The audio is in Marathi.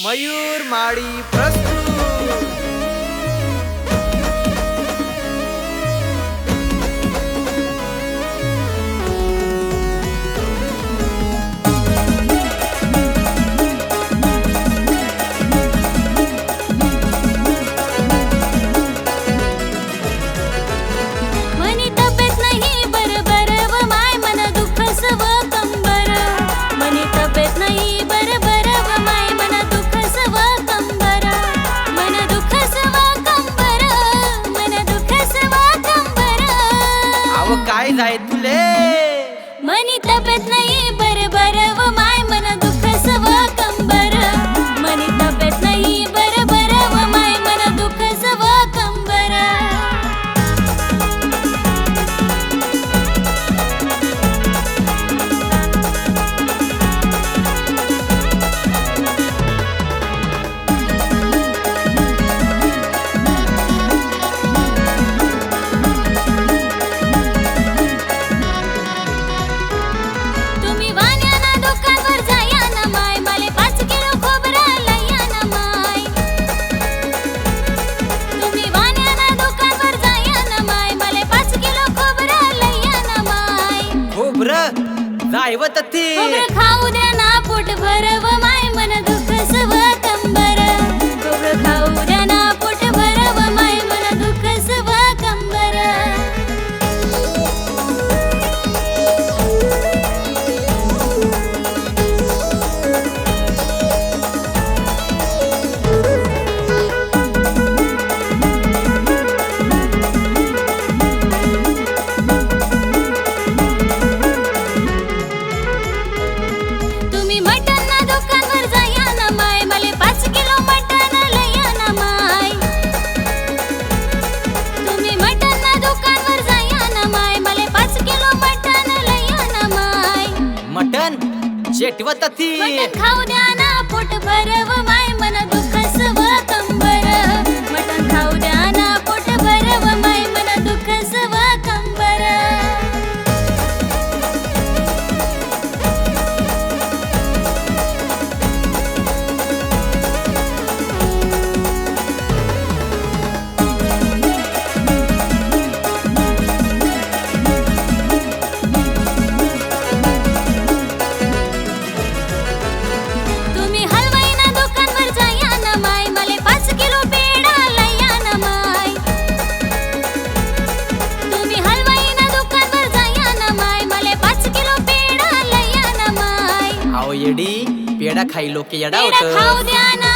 मयूर माड़ी प्रस्तुत। काय जाय तुले? मनी तब्येत नाही बरोबर व मा दैवत ते. खाऊ द्या ना पोट भरव माय मन शेटवत ती. खाऊ पोट भरव माय पेढा खाईलो की येडा होतं